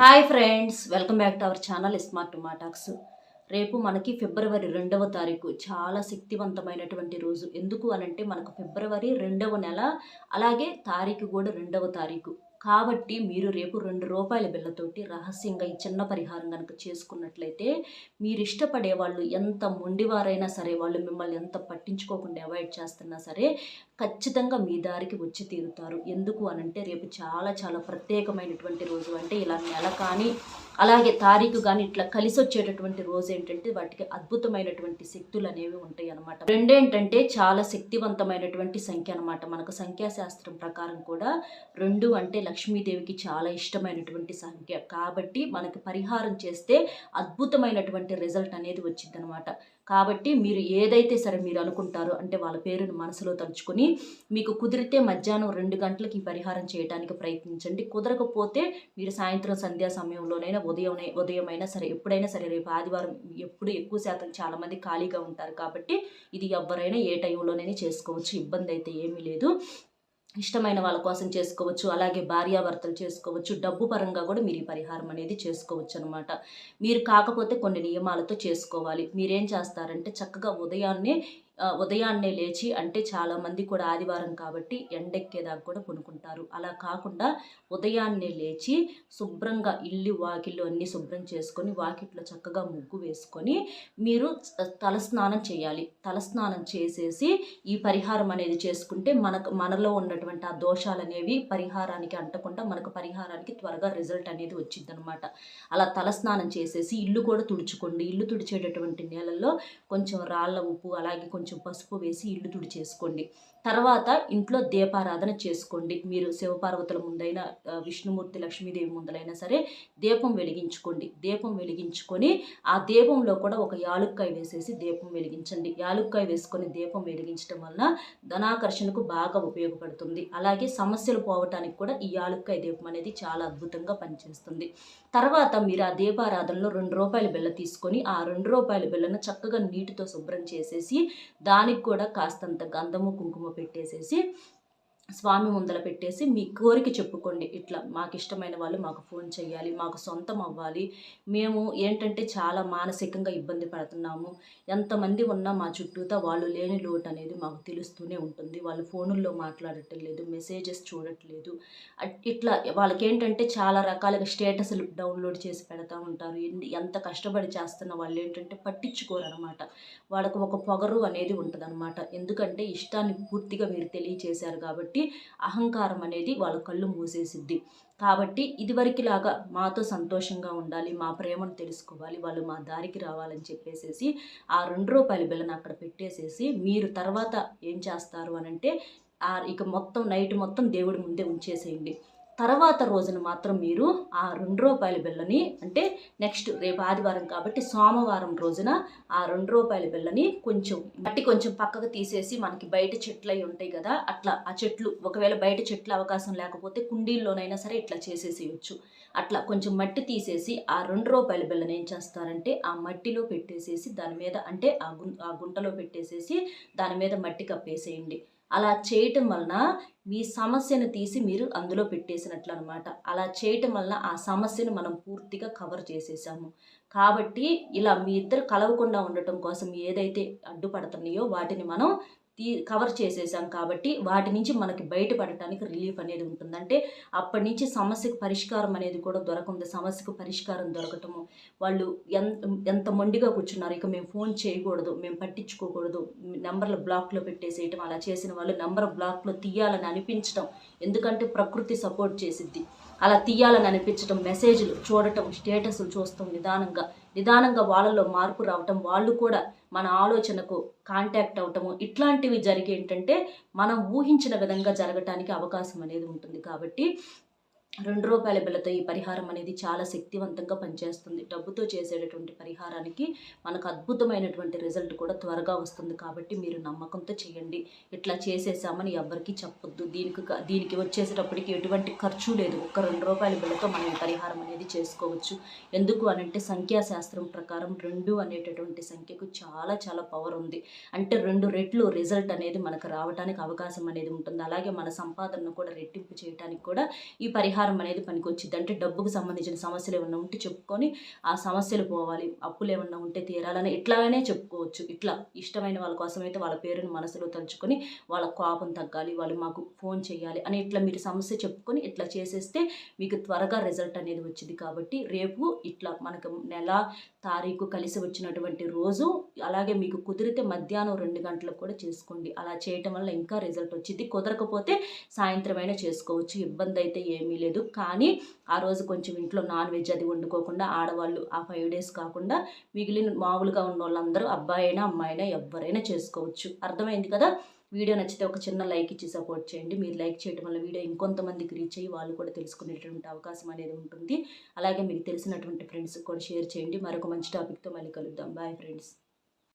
Hi friends welcome back to our channel smart మాటాక్స్ రేపు మనకి ఫిబ్రవరి రెండవ తారీఖు చాలా శక్తివంతమైనటువంటి రోజు. ఎందుకు అనంటే మనకు ఫిబ్రవరి రెండవ నెల అలాగే తారీఖు కూడా రెండవ తారీఖు. కాబట్టి మీరు రేపు రెండు రూపాయల బిళ్ళతోటి రహస్యంగా ఈ చిన్న పరిహారం కనుక చేసుకున్నట్లయితే మీరు ఇష్టపడే వాళ్ళు ఎంత మొండివారైనా సరే వాళ్ళు మిమ్మల్ని ఎంత పట్టించుకోకుండా అవాయిడ్ చేస్తున్నా సరే ఖచ్చితంగా మీ దారికి వచ్చి తీరుతారు. ఎందుకు అనంటే రేపు చాలా చాలా ప్రత్యేకమైనటువంటి రోజు. అంటే ఇలా నెల కానీ అలాగే తారీఖు కానీ ఇట్లా కలిసి వచ్చేటటువంటి రోజు ఏంటంటే వాటికి అద్భుతమైనటువంటి శక్తులు అనేవి ఉంటాయి అనమాట రెండేంటంటే చాలా శక్తివంతమైనటువంటి సంఖ్య అనమాట మనకు సంఖ్యాశాస్త్రం ప్రకారం కూడా రెండు అంటే లక్ష్మీదేవికి చాలా ఇష్టమైనటువంటి సంఖ్య. కాబట్టి మనకి పరిహారం చేస్తే అద్భుతమైనటువంటి రిజల్ట్ అనేది వచ్చిందనమాట కాబట్టి మీరు ఏదైతే సరే మీరు అనుకుంటారో అంటే వాళ్ళ పేరును మనసులో తలుచుకొని మీకు కుదిరితే మధ్యాహ్నం రెండు గంటలకి ఈ పరిహారం చేయడానికి ప్రయత్నించండి. కుదరకపోతే మీరు సాయంత్రం సంధ్యా సమయంలోనైనా ఉదయం ఉదయమైనా సరే ఎప్పుడైనా సరే రేపు ఆదివారం ఎప్పుడు ఎక్కువ శాతం చాలామంది ఖాళీగా ఉంటారు. కాబట్టి ఇది ఎవరైనా ఏ టైంలోనైనా చేసుకోవచ్చు. ఇబ్బంది అయితే ఏమీ లేదు. ఇష్టమైన వాళ్ళ కోసం చేసుకోవచ్చు అలాగే భార్యాభర్తలు చేసుకోవచ్చు డబ్బు పరంగా కూడా మీరు ఈ పరిహారం అనేది చేసుకోవచ్చు అనమాట మీరు కాకపోతే కొన్ని నియమాలతో చేసుకోవాలి. మీరేం చేస్తారంటే చక్కగా ఉదయాన్నే ఉదయాన్నే లేచి అంటే చాలామంది కూడా ఆదివారం కాబట్టి ఎండెక్కేదాకా కూడా కొనుక్కుంటారు అలా కాకుండా ఉదయాన్నే లేచి శుభ్రంగా ఇల్లు వాకిళ్ళు అన్నీ శుభ్రం చేసుకొని వాకిట్లో చక్కగా ముగ్గు వేసుకొని మీరు తలస్నానం చేయాలి. తలస్నానం చేసేసి ఈ పరిహారం అనేది చేసుకుంటే మనకు మనలో ఉన్నటువంటి ఆ దోషాలు అనేవి పరిహారానికి అంటకుండా మనకు పరిహారానికి త్వరగా రిజల్ట్ అనేది వచ్చింది అనమాట అలా తలస్నానం చేసేసి ఇల్లు కూడా తుడుచుకోండి. ఇల్లు తుడిచేటటువంటి నేలల్లో కొంచెం రాళ్ళ ఉప్పు అలాగే కొంచెం పసుపు వేసి ఇల్లు తుడిచేసుకోండి. తర్వాత ఇంట్లో దీపారాధన చేసుకోండి. మీరు శివపార్వతుల ముందైనా విష్ణుమూర్తి లక్ష్మీదేవి ముందలైనా సరే దీపం వెలిగించుకోండి. దీపం వెలిగించుకొని ఆ దీపంలో కూడా ఒక యాలుక్కాయ వేసేసి దీపం వెలిగించండి. యాలుక్కాయ వేసుకొని దీపం వెలిగించడం వలన ధనాకర్షణకు బాగా ఉపయోగపడుతుంది. అలాగే సమస్యలు పోవటానికి కూడా ఈ యాలుక్కాయ దీపం అనేది చాలా అద్భుతంగా పనిచేస్తుంది. తర్వాత మీరు ఆ దీపారాధనలో రెండు రూపాయల బిళ్ళ తీసుకొని ఆ రెండు రూపాయల బిళ్ళను చక్కగా నీటితో శుభ్రం చేసేసి దానికి కూడా కాస్తంత గంధము కుంకుమ పెట్టేసేసి స్వామి ముందల పెట్టేసి మీ కోరిక చెప్పుకోండి. ఇట్లా మాకు ఇష్టమైన వాళ్ళు మాకు ఫోన్ చేయాలి మాకు సొంతం అవ్వాలి. మేము ఏంటంటే చాలా మానసికంగా ఇబ్బంది పడుతున్నాము. ఎంతమంది ఉన్నా మా చుట్టూతా వాళ్ళు లేని లోటు అనేది మాకు తెలుస్తూనే ఉంటుంది. వాళ్ళు ఫోనుల్లో మాట్లాడటం లేదు మెసేజెస్ చూడట్లేదు. ఇట్లా వాళ్ళకేంటంటే చాలా రకాలుగా స్టేటస్లు డౌన్లోడ్ చేసి పెడతా ఉంటారు. ఎంత కష్టపడి చేస్తున్న వాళ్ళు ఏంటంటే పట్టించుకోరు అనమాట వాళ్ళకు ఒక పొగరు అనేది ఉంటుందన్నమాట. ఎందుకంటే ఇష్టాన్ని పూర్తిగా మీరు తెలియచేశారు కాబట్టి అహంకారం అనేది వాళ్ళ కళ్ళు మూసేసిద్ది. కాబట్టి ఇదివరకులాగా మాతో సంతోషంగా ఉండాలి మా ప్రేమను తెలుసుకోవాలి వాళ్ళు మా దారికి రావాలని చెప్పేసేసి ఆ రెండు రూపాయల బిల్లను అక్కడ పెట్టేసేసి మీరు తర్వాత ఏం చేస్తారు అనంటే ఇక మొత్తం నైట్ మొత్తం దేవుడి ముందే ఉంచేసేయండి. తర్వాత రోజున మాత్రం మీరు ఆ రెండు రూపాయల బిల్లని అంటే నెక్స్ట్ రేపు ఆదివారం కాబట్టి సోమవారం రోజున ఆ రెండు రూపాయల బిల్లని కొంచెం మట్టి కొంచెం పక్కకు తీసేసి మనకి బయట చెట్లు అయి ఉంటాయి కదా అట్లా ఆ చెట్లు ఒకవేళ బయట చెట్ల అవకాశం లేకపోతే కుండీల్లోనైనా సరే ఇట్లా చేసేసేయచ్చు. అట్లా కొంచెం మట్టి తీసేసి ఆ రెండు రూపాయల బిల్లని ఏం చేస్తారంటే ఆ మట్టిలో పెట్టేసేసి దాని మీద అంటే ఆ గుం ఆ గుంటలో పెట్టేసేసి దాని మీద మట్టి కప్పేసేయండి. అలా చేయటం వలన మీ సమస్యను తీసి మీరు అందులో పెట్టేసినట్లు అనమాట అలా చేయటం వలన ఆ సమస్యను మనం పూర్తిగా కవర్ చేసేసాము. కాబట్టి ఇలా మీ ఇద్దరు కలవకుండా ఉండటం కోసం ఏదైతే అడ్డుపడుతున్నాయో వాటిని మనం తీ కవర్ చేసేసాం కాబట్టి వాటి నుంచి మనకి బయటపడటానికి రిలీఫ్ అనేది ఉంటుంది. అంటే అప్పటి నుంచి సమస్యకు పరిష్కారం అనేది కూడా దొరకంది సమస్యకు పరిష్కారం దొరకటము. వాళ్ళు ఎంత ఎంత మొండిగా కూర్చున్నారు ఇక మేము ఫోన్ చేయకూడదు మేము పట్టించుకోకూడదు నెంబర్లు బ్లాక్లో పెట్టేసేయటం అలా చేసిన వాళ్ళు నెంబర్ బ్లాక్లో తీయాలని అనిపించడం ఎందుకంటే ప్రకృతి సపోర్ట్ చేసిద్ది. అలా తీయాలని అనిపించడం మెసేజ్లు చూడటం స్టేటస్లు చూస్తాం నిదానంగా. నిదానంగా వాళ్ళలో మార్పు రావటం వాళ్ళు కూడా మన ఆలోచనకు కాంటాక్ట్ అవటము ఇట్లాంటివి జరిగి ఏంటంటే మనం ఊహించిన విధంగా జరగటానికి అవకాశం అనేది ఉంటుంది. కాబట్టి రెండు రూపాయల బిళ్ళతో ఈ పరిహారం అనేది చాలా శక్తివంతంగా పనిచేస్తుంది. డబ్బుతో చేసేటటువంటి పరిహారానికి మనకు అద్భుతమైనటువంటి రిజల్ట్ కూడా త్వరగా వస్తుంది కాబట్టి మీరు నమ్మకంతో చేయండి. ఇట్లా చేసేసామని ఎవరికి చెప్పొద్దు. దీనికి దీనికి వచ్చేసేటప్పటికి ఎటువంటి ఖర్చు లేదు. ఒక్క రెండు రూపాయల బిళ్ళతో మనం ఈ పరిహారం అనేది చేసుకోవచ్చు. ఎందుకు అనంటే సంఖ్యాశాస్త్రం ప్రకారం రెండు అనేటటువంటి సంఖ్యకు చాలా చాలా పవర్ ఉంది. అంటే రెండు రెట్లు రిజల్ట్ అనేది మనకు రావడానికి అవకాశం అనేది ఉంటుంది. అలాగే మన సంపాదనను కూడా రెట్టింపు చేయడానికి కూడా ఈ పరిహారం పరిహారం అనేది పనికొచ్చింది అంటే డబ్బుకు సంబంధించిన సమస్యలు ఏమన్నా ఉంటే చెప్పుకొని ఆ సమస్యలు పోవాలి. అప్పులు ఏమన్నా ఉంటే తీరాలని ఇట్లాగనే చెప్పుకోవచ్చు. ఇట్లా ఇష్టమైన వాళ్ళ కోసం అయితే వాళ్ళ పేరుని మనసులో తలుచుకొని వాళ్ళ కోపం తగ్గాలి వాళ్ళు మాకు ఫోన్ చేయాలి అని ఇట్లా మీరు సమస్య చెప్పుకొని ఇట్లా చేసేస్తే మీకు త్వరగా రిజల్ట్ అనేది వచ్చింది. కాబట్టి రేపు ఇట్లా మనకు నెల తారీఖు కలిసి వచ్చినటువంటి రోజు అలాగే మీకు కుదిరితే మధ్యాహ్నం రెండు గంటలకు కూడా చేసుకోండి. అలా చేయటం వల్ల ఇంకా రిజల్ట్ వచ్చింది. కుదరకపోతే సాయంత్రమైనా చేసుకోవచ్చు. ఇబ్బంది అయితే ఏమీ లేదు. లేదు. కానీ ఆ రోజు కొంచెం ఇంట్లో నాన్ వెజ్ అది వండుకోకుండా ఆడవాళ్ళు ఆ ఫైవ్ డేస్ కాకుండా మిగిలిన మామూలుగా ఉన్న వాళ్ళందరూ అబ్బాయి అయినా అమ్మాయి అయినా ఎవరైనా చేసుకోవచ్చు. అర్థమైంది కదా? వీడియో నచ్చితే ఒక చిన్న లైక్ ఇచ్చి సపోర్ట్ చేయండి. మీరు లైక్ చేయడం వల్ల వీడియో ఇంకొంతమందికి రీచ్ అయ్యి వాళ్ళు కూడా తెలుసుకునేటువంటి అవకాశం అనేది ఉంటుంది. అలాగే మీకు తెలిసినటువంటి ఫ్రెండ్స్కి కూడా షేర్ చేయండి. మరొక మంచి టాపిక్తో మళ్ళీ కలుద్దాం. Bye friends.